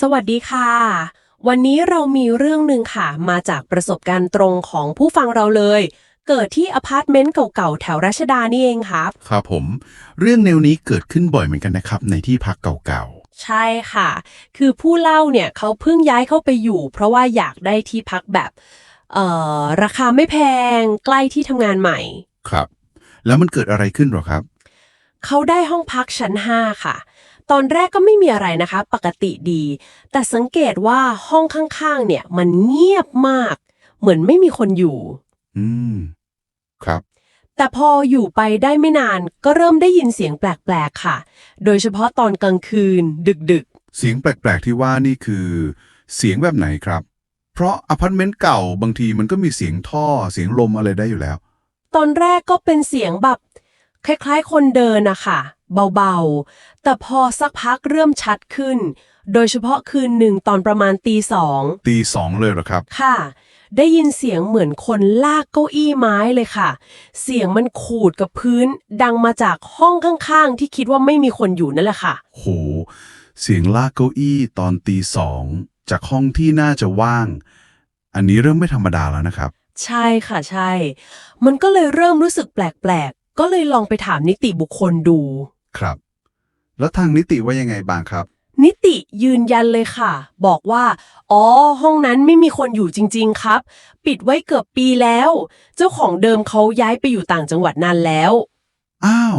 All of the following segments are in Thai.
สวัสดีค่ะ วันนี้เรามีเรื่องหนึ่งค่ะ มาจากประสบการณ์ตรงของผู้ฟังเราเลย เกิดที่อพาร์ตเมนต์เก่าๆ แถวรัชดานี่เองครับ ครับผม เรื่องแนวนี้เกิดขึ้นบ่อยเหมือนกันนะครับ ในที่พักเก่าใช่ค่ะ คือผู้เล่าเนี่ยเขาเพิ่งย้ายเข้าไปอยู่ เพราะว่าอยากได้ที่พักแบบเอ่อราคาไม่แพงใกล้ที่ทำงานใหม่ ๆ ครับ แล้วมันเกิดอะไรขึ้นหรอครับ เขาได้ห้องพักชั้น 5 ค่ะ ตอนแรกก็ไม่มีอะไรนะคะ ปกติดี แต่สังเกตว่าห้องข้างๆ เนี่ย มันเงียบมาก เหมือนไม่มีคนอยู่ อืม ครับ แต่พออยู่ไปได้ไม่นานก็เริ่มได้ยินเสียงแปลกๆค่ะ โดยเฉพาะตอนกลางคืน ดึกเสียงแปลก ๆ ที่ว่านี่คือ เสียงแบบไหนครับ เพราะอพาร์ตเมนต์เก่าบางทีมันก็มีเสียงท่อเสียงลมอะไรได้อยู่แล้ว ๆ ตอนแรกก็เป็นเสียงแบบ คล้ายๆ คนเดินนะคะ เบาๆ แต่พอสักพักเริ่มชัดขึ้น โดยเฉพาะคืนหนึ่งตอนประมาณตีสองตีสองเลยเหรอครับ ค่ะ ได้ยินเสียงเหมือนคนลากเก้าอี้ไม้เลยค่ะ เสียงมันขูดกับพื้น ดังมาจากห้องข้างๆ ที่คิดว่าไม่มีคนอยู่นั่นแหละค่ะ โห เสียงลากเก้าอี้ตอนตีสองจากห้องที่น่าจะว่าง อันนี้เริ่มไม่ธรรมดาแล้วนะครับ ใช่ค่ะใช่ มันก็เลยเริ่มรู้สึกแปลกๆ ก็เลยลองไปถามนิติบุคคลดู ครับ แล้วทางนิติว่ายังไงบ้างครับ นิติยืนยันเลยค่ะ บอกว่า อ๋อ ห้องนั้นไม่มีคนอยู่จริง ๆ ครับ ปิดไว้เกือบปีแล้ว เจ้าของเดิมเขาย้ายไปอยู่ต่างจังหวัดนานแล้ว อ้าว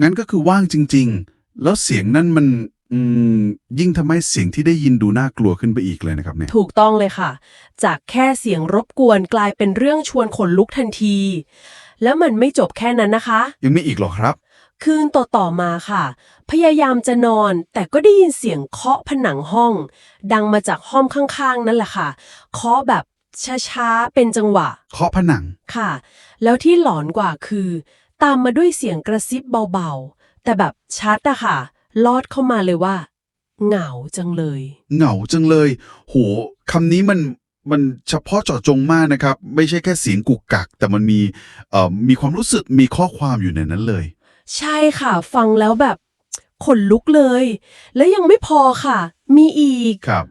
งั้นก็คือว่างจริง ๆ แล้วเสียงนั่นมันอืมยิ่งทำให้เสียงที่ได้ยินดูน่ากลัวขึ้นไปอีกเลยนะครับเนี่ย ถูกต้องเลยค่ะ จากแค่เสียงรบกวนกลายเป็นเรื่องชวนขนลุกทันที แล้วมันไม่จบแค่นั้นนะคะ ยังมีอีกเหรอครับ คืนต่อต่อๆมาค่ะ พยายามจะนอน แต่ก็ได้ยินเสียงเคาะผนังห้อง ดังมาจากห้องข้างๆ นั่นแหละค่ะ เคาะแบบช้าๆ เป็นจังหวะ เคาะผนัง ค่ะ แล้วที่หลอนกว่าคือ ตามมาด้วยเสียงกระซิบเบาๆ แต่แบบชัดอะค่ะ ลอดเข้ามาเลยว่า เหงาจังเลย เหงาจังเลย โหคำนี้มันมันเฉพาะเจาะจงมากนะครับ ไม่ใช่แค่เสียงกุกกัก แต่มันมีเอ่อมีความรู้สึกมีข้อความอยู่ในนั้นเลย ใช่ค่ะ ฟังแล้วแบบขนลุกเลย และยังไม่พอค่ะ มีอีก ครับ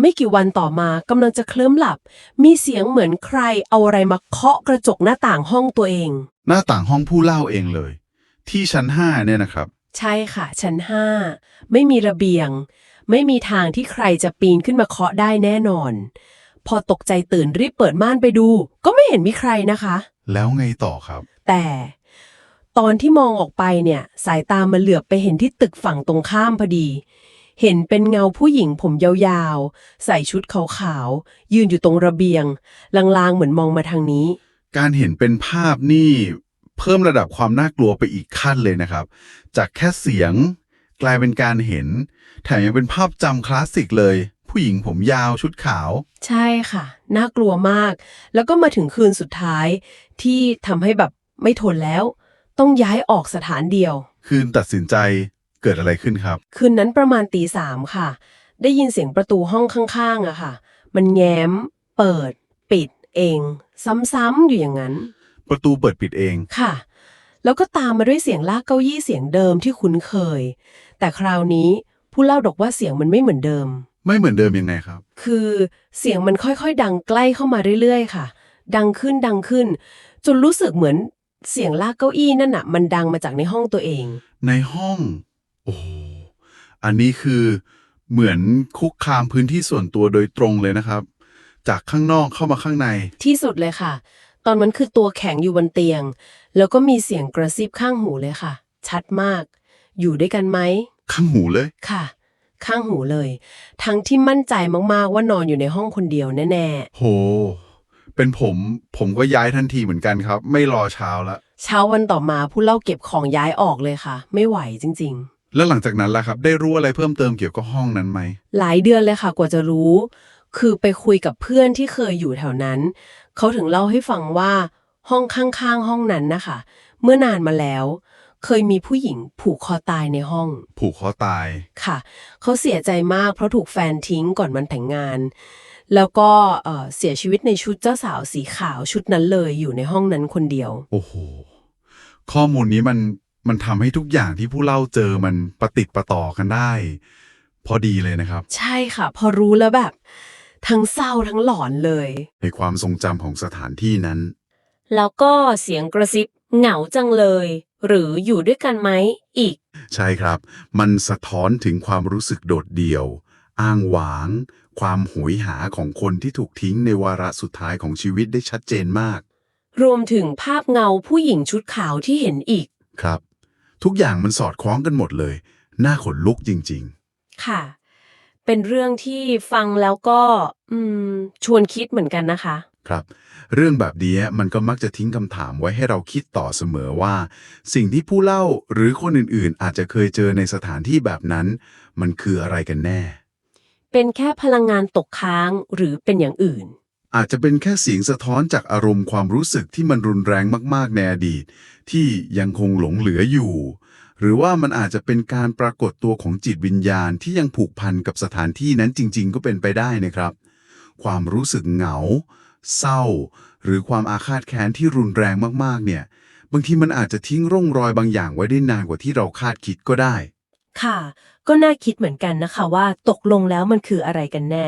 ไม่กี่วันต่อมากำลังจะเคลิ้มหลับ มีเสียงเหมือนใครเอาอะไรมาเคาะกระจกหน้าต่างห้องตัวเอง หน้าต่างห้องผู้เล่าเองเลย ที่ชั้นห้าเนี่ยนะครับ ใช่ค่ะ ชั้นห้าไม่มีระเบียง ไม่มีทางที่ใครจะปีนขึ้นมาเคาะได้แน่นอน พอตกใจตื่นรีบเปิดม่านไปดู ก็ไม่เห็นมีใครนะคะ แล้วไงต่อครับ แต่ ตอนที่มองออกไปเนี่ย สายตามาเหลือบไปเห็นที่ตึกฝั่งตรงข้ามพอดี เห็นเป็นเงาผู้หญิงผมยาวๆ ใส่ชุดขาวๆ ยืนอยู่ตรงระเบียง ลางๆ เหมือนมองมาทางนี้ การเห็นเป็นภาพนี่เพิ่มระดับความน่ากลัวไปอีกขั้นเลยนะครับ จากแค่เสียง กลายเป็นการเห็น แถมยังเป็นภาพจำคลาสสิกเลย ผู้หญิงผมยาวชุดขาว ใช่ค่ะ น่ากลัวมาก แล้วก็มาถึงคืนสุดท้ายที่ทำให้แบบไม่ทนแล้ว ต้องย้ายออกสถานเดียว คืนตัดสินใจเกิดอะไรขึ้นครับ คืนนั้นประมาณตีสามค่ะ ได้ยินเสียงประตูห้องข้างๆอะค่ะ มันแง้ม เปิด ปิดเอง ซ้ำๆอยู่อย่างนั้น ประตูเปิดปิดเอง ค่ะ แล้วก็ตามมาด้วยเสียงลากเก้าอี้เสียงเดิมที่คุ้นเคย แต่คราวนี้ผู้เล่าบอกว่าเสียงมันไม่เหมือนเดิม ไม่เหมือนเดิมยังไงครับ คือเสียงมันค่อยๆ ดังใกล้เข้ามาเรื่อยๆ ค่ะ ดังขึ้นดังขึ้น จนรู้สึกเหมือน เสียงลากเก้าอี้นั่นน่ะ มันดังมาจากในห้องตัวเอง ในห้อง โอ้โหอันนี้คือเหมือนคุกคามพื้นที่ส่วนตัวโดยตรงเลยนะครับ จากข้างนอกเข้ามาข้างใน ที่สุดเลยค่ะ ตอนมันคือตัวแข็งอยู่บนเตียง แล้วก็มีเสียงกระซิบข้างหูเลยค่ะ ชัดมาก อยู่ด้วยกันไหม ข้างหูเลย ค่ะ ข้างหูเลย ทั้งที่มั่นใจมากๆว่านอนอยู่ในห้องคนเดียวแน่โห เป็นผม ผมก็ย้ายทันทีเหมือนกันครับ ไม่รอเช้าละๆ เช้าวันต่อมาผู้เล่าเก็บของย้ายออกเลยค่ะ ไม่ไหวจริง ๆ แล้วหลังจากนั้นล่ะครับ ได้รู้อะไรเพิ่มเติมเกี่ยวกับห้องนั้นไหม หลายเดือนเลยค่ะกว่าจะรู้ คือไปคุยกับเพื่อนที่เคยอยู่แถวนั้น เขาถึงเล่าให้ฟังว่าห้องข้างๆ ห้องนั้นนะคะ เมื่อนานมาแล้ว เคยมีผู้หญิงผูกคอตายในห้องผูกคอตาย ค่ะ เขาเสียใจมากเพราะถูกแฟนทิ้งก่อนวันแต่งงาน แล้วก็เอ่อเสียชีวิตในชุดเจ้าสาวสีขาวชุดนั้นเลยอยู่ในห้องนั้นคนเดียว โอ้โห ข้อมูลนี้มันมันทำให้ทุกอย่างที่ผู้เล่าเจอมันประติดประต่อกันได้ พอดีเลยนะครับ ใช่ค่ะ พอรู้แล้วแบบ ทั้งเศร้าทั้งหลอนเลย ในความทรงจำของสถานที่นั้น แล้วก็เสียงกระซิบเหงาจังเลย หรืออยู่ด้วยกันไหมอีก ใช่ครับ มันสะท้อนถึงความรู้สึกโดดเดี่ยว อ้างว้าง ความโหยหาของคนที่ถูกทิ้งในวาระสุดท้ายของชีวิตได้ชัดเจนมาก รวมถึงภาพเงาผู้หญิงชุดขาวที่เห็นอีก ครับ ทุกอย่างมันสอดคล้องกันหมดเลย น่าขนลุกจริง ค่ะ เป็นเรื่องที่ฟังแล้วก็ อืม ชวนคิดเหมือนกันนะคะ ๆ ครับ เรื่องแบบนี้มันก็มักจะทิ้งคำถามไว้ให้เราคิดต่อเสมอว่า สิ่งที่ผู้เล่าหรือคนอื่นๆ อาจจะเคยเจอในสถานที่แบบนั้น มันคืออะไรกันแน่ เป็นแค่พลังงานตกค้างหรือเป็นอย่างอื่น อาจจะเป็นแค่เสียงสะท้อนจากอารมณ์ความรู้สึกที่มันรุนแรงมากๆในอดีต ที่ยังคงหลงเหลืออยู่ หรือว่ามันอาจจะเป็นการปรากฏตัวของจิตวิญญาณที่ยังผูกพันกับสถานที่นั้นจริง ๆ ก็เป็นไปได้นะครับ ความรู้สึกเหงา เศร้า หรือความอาฆาตแค้นที่รุนแรงมากๆ เนี่ย บางทีมันอาจจะทิ้งร่องรอยบางอย่างไว้ได้นานกว่าที่เราคาดคิดก็ได้ ค่ะ ก็น่าคิดเหมือนกันนะคะว่าตกลงแล้วมันคืออะไรกันแน่